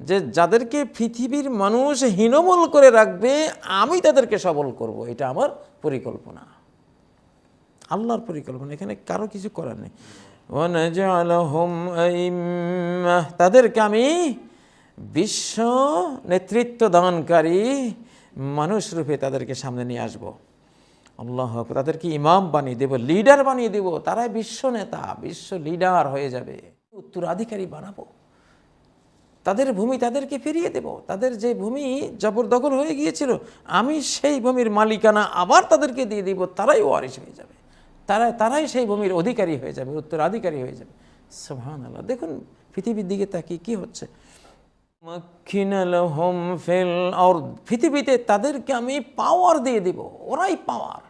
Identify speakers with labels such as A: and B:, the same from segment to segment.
A: যে যাদেরকে পৃথিবীর মানুষ হীনবল করে রাখবে, আমি তাদেরকে সবল করব। এটা আমার পরিকল্পনা। আল্লাহর পরিকল্পনা, এখানে কারও কিছু করার নেই। তাদেরকে আমি বিশ্ব নেতৃত্ব দানকারী মানুষ রূপে তাদেরকে সামনে নিয়ে আসব। আল্লাহ তাদেরকে ইমাম বানিয়ে দেব, লিডার বানিয়ে দেব। তারাই বিশ্ব নেতা, বিশ্ব লিডার হয়ে যাবে। উত্তরাধিকারী বানাবো। তাদের ভূমি তাদেরকে ফিরিয়ে দেব। তাদের যে ভূমি জবরদখল হয়ে গিয়েছিল, আমি সেই ভূমির মালিকানা আবার তাদেরকে দিয়ে দিব, তারাই ওয়ারিশ হয়ে যাবে। তারা তারাই সেই ভূমির অধিকারী হয়ে যাবে, উত্তরাধিকারী হয়ে যাবে। সোহান আল্লাহ দেখুন, পৃথিবীর দিকে তাকিয়ে কি হচ্ছে। পৃথিবীতে তাদেরকে আমি পাওয়ার দিয়ে দিব, ওরাই পাওয়ার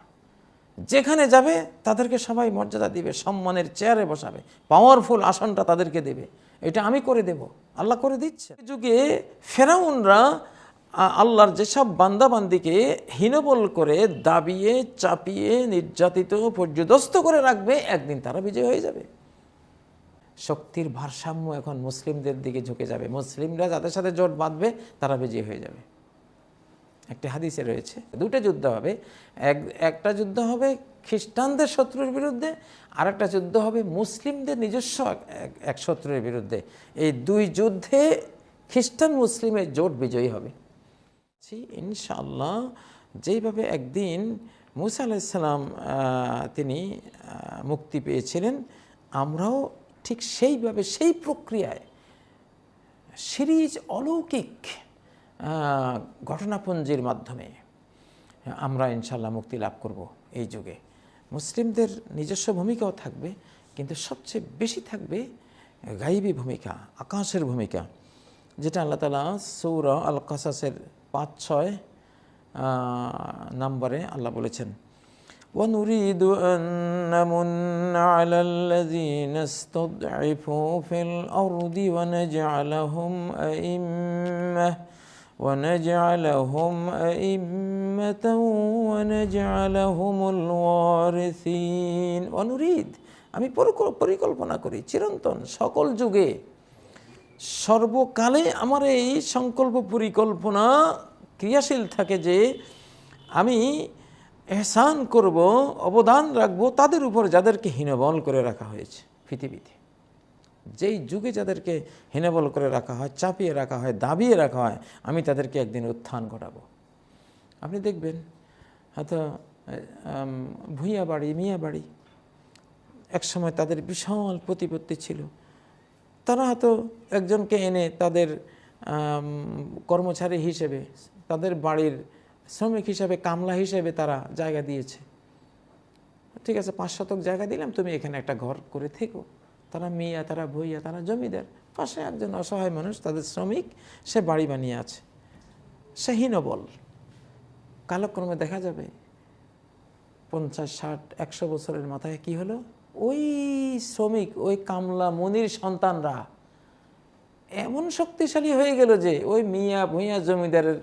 A: যেখানে যাবে, তাদেরকে সবাই মর্যাদা দিবে, সম্মানের চেয়ারে বসাবে পাওয়ারফুল আসনটা তাদেরকে দেবে। এটা আমি করে দেব। আল্লাহ করে দিচ্ছে। যুগে ফেরাউনরা আল্লাহর যেসব বান্দাবান্দিকে হীনবল করে দাবিয়ে, চাপিয়ে, নির্যাতিত, পর্যদস্ত করে রাখবে, একদিন তারা বিজয় হয়ে যাবে। শক্তির ভারসাম্য এখন মুসলিমদের দিকে ঝুঁকে যাবে। মুসলিমরা যাদের সাথে জোট বাঁধবে, তারা বিজয়ী হয়ে যাবে। একটি হাদিসে রয়েছে, দুটো যুদ্ধ হবে। এক, একটা যুদ্ধ হবে খ্রিস্টানদের শত্রুর বিরুদ্ধে আর একটা যুদ্ধ হবে মুসলিমদের নিজস্ব এক- শত্রুর বিরুদ্ধে। এই দুই যুদ্ধে খ্রিস্টান মুসলিমের জোট বিজয়ী হবে। জি, ইনশাআল্লাহ যেইভাবে একদিন মুসা আলাইসাল্লাম তিনি মুক্তি পেয়েছিলেন আমরাও ঠিক সেইভাবে সেই প্রক্রিয়ায় সিরিজ অলৌকিক ঘটনাপুঞ্জির মাধ্যমে আমরা ইনশাল্লাহ মুক্তি লাভ করব এই যুগে। মুসলিমদের নিজস্ব ভূমিকাও থাকবে কিন্তু সবচেয়ে বেশি থাকবে গাইবী ভূমিকা আকাশের ভূমিকা যেটা আল্লাহ তালা সৌরা আল কাসাসের পাঁচ ছয় আহ, নম্বরে আল্লাহ বলেছেন ونريد أن نمن على الذين استضعفوا في الأرض ونجعلهم أئمة ونجعلهم أئمة ونجعلهم الوارثين ونريد আমি পরিকল- পরিকল্পনা করি চিরন্তন সকল যুগে সর্বকালে আমার এই সংকল্প পরিকল্পনা ক্রিয়াশীল থাকে যে আমি এহসান করব অবদান রাখবো তাদের উপর যাদেরকে হীনবল করে রাখা হয়েছে পৃথিবীতে যেই যুগে যাদেরকে হীনবল করে রাখা হয়, চাপিয়ে রাখা হয়, দাবিয়ে রাখা হয়, আমি তাদেরকে একদিন উত্থান ঘটাবো। আপনি দেখবেন, হয়তো ভূঁইয়া বাড়ি, মিয়া বাড়ি, একসময় তাদের বিশাল প্রতিপত্তি ছিল। তারা হয়তো একজনকে এনে তাদের কর্মচারী হিসেবে, তাদের বাড়ির শ্রমিক হিসেবে, কামলা হিসেবে তারা জায়গা দিয়েছে। ঠিক আছে, পাঁচ শতক জায়গা দিলাম, তুমি এখানে একটা ঘর করে থেকো। তারা মিয়া, তারা ভইয়া, তারা জমিদার। পাশে একজন অসহায় মানুষ, তাদের শ্রমিক, সে বাড়ি বানিয়ে আছে। সে হীনবল। কালক্রমে দেখা যাবে পঞ্চাশ, ষাট, একশো বছরের মাথায় কি হলো? ওই শ্রমিক, ওই কামলা মনির সন্তানরা এমন শক্তিশালী হয়ে গেল যে ওই মিয়া, ভূঁইয়া জমিদারের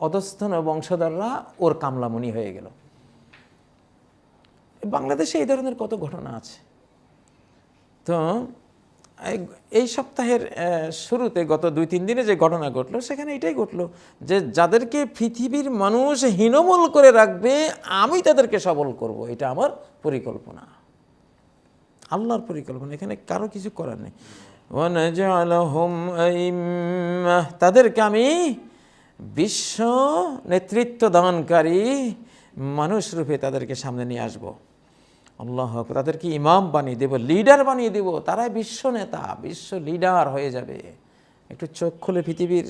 A: অধস্থন বংশধররা ওর কামলামণি হয়ে গেল। বাংলাদেশে এই ধরনের কত ঘটনা আছে? তো এই- সপ্তাহের শুরুতে গত দুই তিন দিনে যে ঘটনা ঘটলো, সেখানে এটাই ঘটলো যে যাদেরকে পৃথিবীর মানুষ হীনবল করে রাখবে, আমি তাদেরকে সবল করব। এটা আমার পরিকল্পনা। আল্লাহর পরিকল্পনা, এখানে কারও কিছু করার নেই। তাদেরকে আমি বিশ্ব নেতৃত্ব দানকারী মানুষ রূপে তাদেরকে সামনে নিয়ে আসব। আল্লাহ। তাদেরকে ইমাম বানিয়ে দেব, লিডার বানিয়ে দেব, তারাই বিশ্ব নেতা, বিশ্ব লিডার হয়ে যাবে। একটু চোখ খুলে পৃথিবীর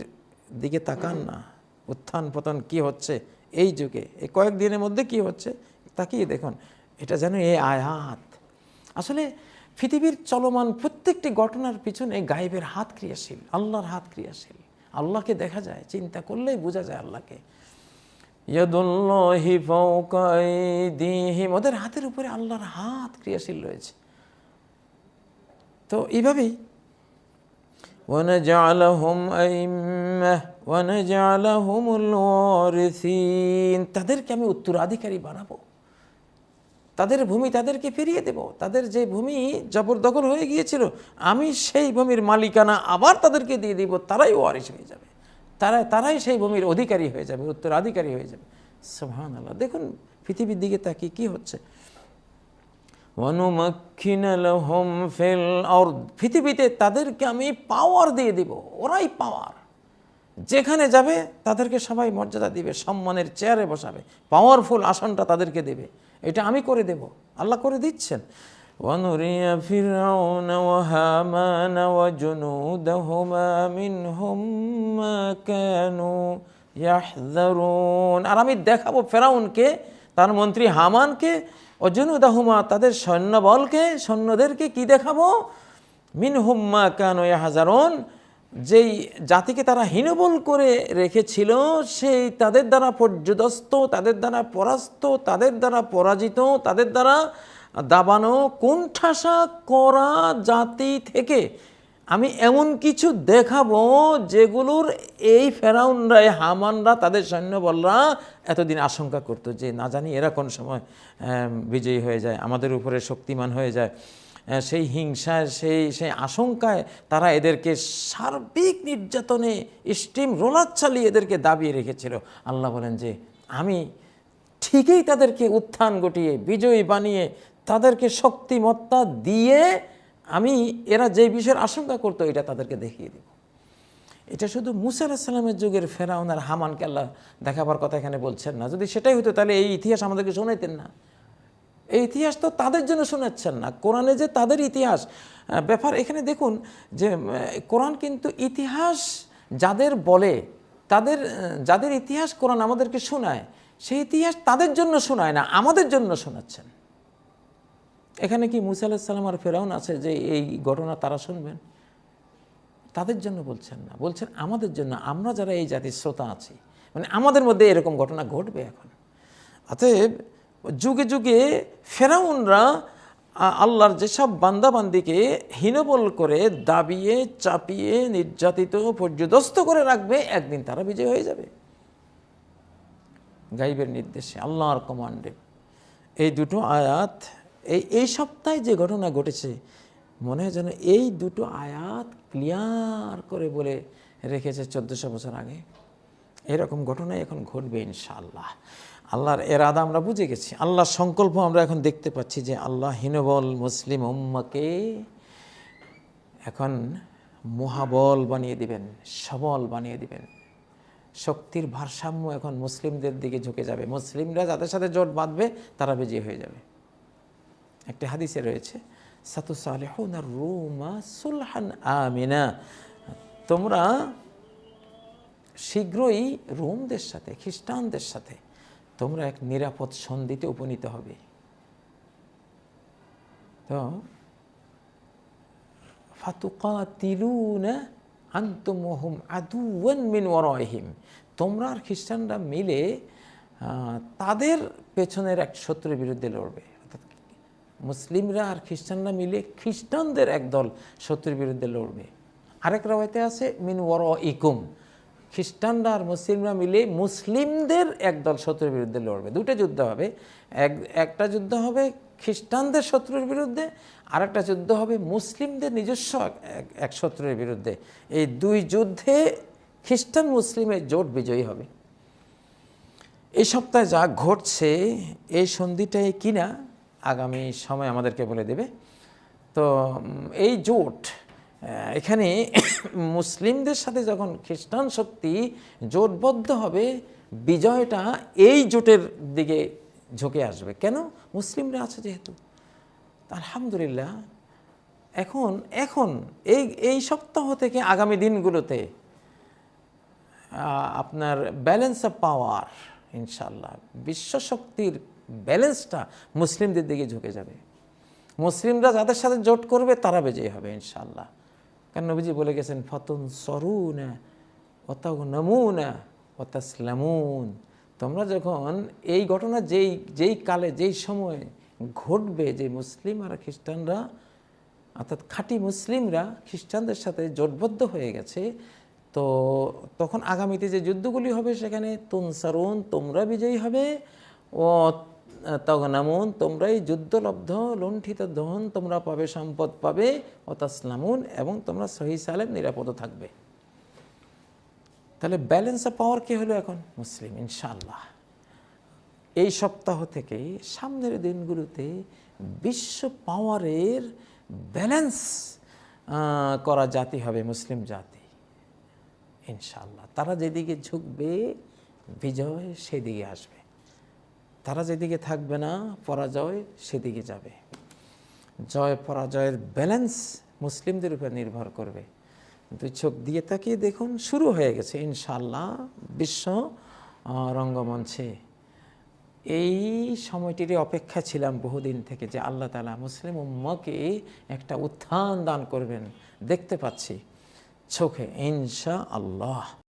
A: দিকে তাকান না। উত্থান পতন কি হচ্ছে এই যুগে? এই কয়েকদিনের মধ্যে কি হচ্ছে? তাকিয়ে দেখুন, এটা যেন এই আয়াত। আসলে পৃথিবীর চলমান প্রত্যেকটি ঘটনার পিছনে গায়েবের হাত ক্রিয়াশীল, আল্লাহর হাত ক্রিয়াশীল। আল্লাহকে দেখা যায়, চিন্তা করলেই বোঝা যায় আল্লাহকে। ওদের হাতের উপরে আল্লাহর হাত ক্রিয়াশীল রয়েছে। তো এইভাবেই তাদেরকে আমি উত্তরাধিকারী বানাবো। তাদের ভূমি তাদেরকে ফিরিয়ে দেব। তাদের যে ভূমি জবরদখল হয়ে গিয়েছিল, আমি সেই ভূমির মালিকানা আবার তাদেরকে দিয়ে দিব, তারাই ওয়ারিস হয়ে যাবে। তারা, তারাই সেই ভূমির অধিকারী হয়ে যাবে, উত্তরাধিকারী হয়ে যাবে। সোহান আল্লাহ দেখুন, পৃথিবীর দিকে তাকিয়ে কি হচ্ছে? পৃথিবীতে তাদেরকে আমি পাওয়ার দিয়ে দিব, ওরাই পাওয়ার যেখানে যাবে, তাদেরকে সবাই মর্যাদা দিবে, সম্মানের চেয়ারে বসাবে পাওয়ারফুল আসনটা তাদেরকে দেবে। এটা আমি করে দেব। আল্লাহ করে দিচ্ছেন। ونري فرعون وهامان وجنودهما منهم ما كانوا يحذرون আর আমি দেখাবো ফেরাউনকে তার মন্ত্রী হামানকে অজনুদাহুমা তাদের সৈন্যবলকে সৈন্যদেরকে কি দেখাবো মিন হুম্মা কানো হাজারন যেই জাতিকে তারা হীনবল করে রেখেছিল সেই তাদের দ্বারা পর্যদস্ত তাদের দ্বারা পরাস্ত তাদের দ্বারা পরাজিত তাদের দ্বারা দাবানো কোণঠাসা করা জাতি থেকে আমি এমন কিছু দেখাবো যেগুলোর এই ফেরাউনরা হামানরা, তাদের সৈন্যবলরা এতদিন আশঙ্কা করতো যে না জানি এরা কোন সময় বিজয়ী হয়ে যায়, আমাদের উপরে শক্তিমান হয়ে যায়। সেই হিংসায় সেই সেই আশঙ্কায় তারা এদেরকে সার্বিক নির্যাতনে স্টিম রোলার চালিয়ে এদেরকে দাবিয়ে রেখেছিল। আল্লাহ বলেন যে, আমি ঠিকই তাদেরকে উত্থান ঘটিয়ে, বিজয়ী বানিয়ে তাদেরকে শক্তিমত্তা দিয়ে আমি এরা যে বিষয়ের আশঙ্কা করতো, এটা তাদেরকে দেখিয়ে দেব। এটা শুধু মুসা আলাহিসাল্লামের যুগের ফেরাউন আর হামানকে আল্লাহ দেখাবার কথা এখানে বলছেন না। যদি সেটাই হতো, তাহলে এই ইতিহাস আমাদেরকে শোনাইতেন না। এই ইতিহাস তো তাদের জন্য শোনাচ্ছেন না। কোরআনে যে তাদের ইতিহাস ব্যাপার এখানে দেখুন যে কোরআন কিন্তু ইতিহাস যাদের বলে, তাদের যাদের ইতিহাস কোরআন আমাদেরকে শোনায়, সেই ইতিহাস তাদের জন্য শোনায় না, আমাদের জন্য শোনাচ্ছেন। এখানে কি মুসা আলাহিসাল্লাম আর ফেরাউন আছে যে এই ঘটনা তারা শুনবেন? তাদের জন্য বলছেন না। বলছেন আমাদের জন্য, আমরা যারা এই জাতির শ্রোতা আছি মানে আমাদের মধ্যে এরকম ঘটনা ঘটবে এখন। অতএব যুগে যুগে ফেরাউনরা আল্লাহর যেসব বান্দাবান্দিকে হীনবল করে দাবিয়ে, চাপিয়ে, নির্যাতিত, পর্যদস্ত করে রাখবে, একদিন তারা বিজয় হয়ে যাবে। গাইবের নির্দেশে, আল্লাহর কমান্ডে এই দুটো আয়াত এই এই সপ্তাহে যে ঘটনা ঘটেছে, মনে হয় যেন এই দুটো আয়াত ক্লিয়ার করে বলে রেখেছে চোদ্দোশো বছর আগে। এরকম ঘটনাই এখন ঘটবে ইনশাআল্লাহ। আল্লাহর এরাদা আমরা বুঝে গেছি। আল্লাহর সংকল্প আমরা এখন দেখতে পাচ্ছি যে আল্লাহ হিনবল মুসলিম উম্মাকে এখন মহাবল বানিয়ে দিবেন, সবল বানিয়ে দিবেন। শক্তির ভারসাম্য এখন মুসলিমদের দিকে ঝুঁকে যাবে। মুসলিমরা যাদের সাথে জোট বাঁধবে, তারা বিজয়ী হয়ে যাবে। একটি হাদিসে রয়েছে রুমা সুলহান আমিনা। তোমরা শীঘ্রই রোমদের সাথে, খ্রিস্টানদের সাথে তোমরা এক নিরাপদ সন্ধিতে উপনীত হবে। তো, ফাতুকাতিলুনা আন্তমহম আদুওয়ান মিন তোমরা আর খ্রিস্টানরা মিলে তাদের পেছনের এক শত্রুর বিরুদ্ধে লড়বে। মুসলিমরা আর খ্রিস্টানরা মিলে খ্রিস্টানদের একদল শত্রুর বিরুদ্ধে লড়বে। আরেক রাওয়াতে আছে, মিন ওয়ার ইকুম খ্রিস্টানরা আর মুসলিমরা মিলে মুসলিমদের একদল শত্রুর বিরুদ্ধে লড়বে। দুটো যুদ্ধ হবে। এক, একটা যুদ্ধ হবে খ্রিস্টানদের শত্রুর বিরুদ্ধে আর একটা যুদ্ধ হবে মুসলিমদের নিজস্ব এক- শত্রুর বিরুদ্ধে। এই দুই যুদ্ধে খ্রিস্টান মুসলিমের জোট বিজয়ী হবে। এই সপ্তাহে যা ঘটছে, এই সন্ধিটাই কিনা আগামী সময় আমাদেরকে বলে দেবে। তো এই জোট এখানে মুসলিমদের সাথে যখন খ্রিস্টান শক্তি জোটবদ্ধ হবে, বিজয়টা এই জোটের দিকে ঝুঁকে আসবে। কেন? মুসলিমরা আছে যেহেতু। আলহামদুলিল্লাহ, এখন এখন, এই এই সপ্তাহ থেকে আগামী দিনগুলোতে আপনার ব্যালেন্স অফ পাওয়ার ইনশাল্লাহ বিশ্বশক্তির ব্যালেন্সটা মুসলিমদের দিকে ঝুঁকে যাবে। মুসলিমরা যাদের সাথে জোট করবে, তারা বেজেই হবে ইনশাল্লাহ কারণ নবীজি বলে গেছেন, ফতুন সরুনা অতাউ নমুনা অতাসলামুন তোমরা যখন এই ঘটনা যেই যেই কালে, যেই সময়ে ঘটবে যে মুসলিম আর খ্রিস্টানরা, অর্থাৎ খাঁটি মুসলিমরা খ্রিস্টানদের সাথে জোটবদ্ধ হয়ে গেছে, তো তখন আগামীতে যে যুদ্ধগুলি হবে সেখানে তুনসারুন তোমরা বিজয়ী হবে। ও তগনামুন তোমরাই যুদ্ধলব্ধ, লুণ্ঠিত দহন তোমরা পাবে, সম্পদ পাবে ও তাসলামুন এবং তোমরা সহি সালেম, নিরাপদ থাকবে। তাহলে ব্যালেন্স অফ পাওয়ার কি হলো এখন? মুসলিম ইনশাল্লাহ এই সপ্তাহ থেকে সামনের দিনগুলোতে বিশ্ব পাওয়ারের ব্যালেন্স করা জাতি হবে মুসলিম জাতি। ইনশাল্লাহ তারা যেদিকে ঝুঁকবে, বিজয় সেদিকে আসবে। তারা যেদিকে থাকবে না, পরাজয় সেদিকে যাবে। জয় পরাজয়ের ব্যালেন্স মুসলিমদের উপর নির্ভর করবে। দুই চোখ দিয়ে তাকিয়ে দেখুন, শুরু হয়ে গেছে ইনশাল্লাহ বিশ্ব রঙ্গমঞ্চে। এই সময়টিরই অপেক্ষা ছিলাম বহুদিন থেকে যে আল্লাহ তালা মুসলিম উম্মকে একটা উত্থান দান করবেন। দেখতে পাচ্ছি চোখে ইনশা আল্লাহ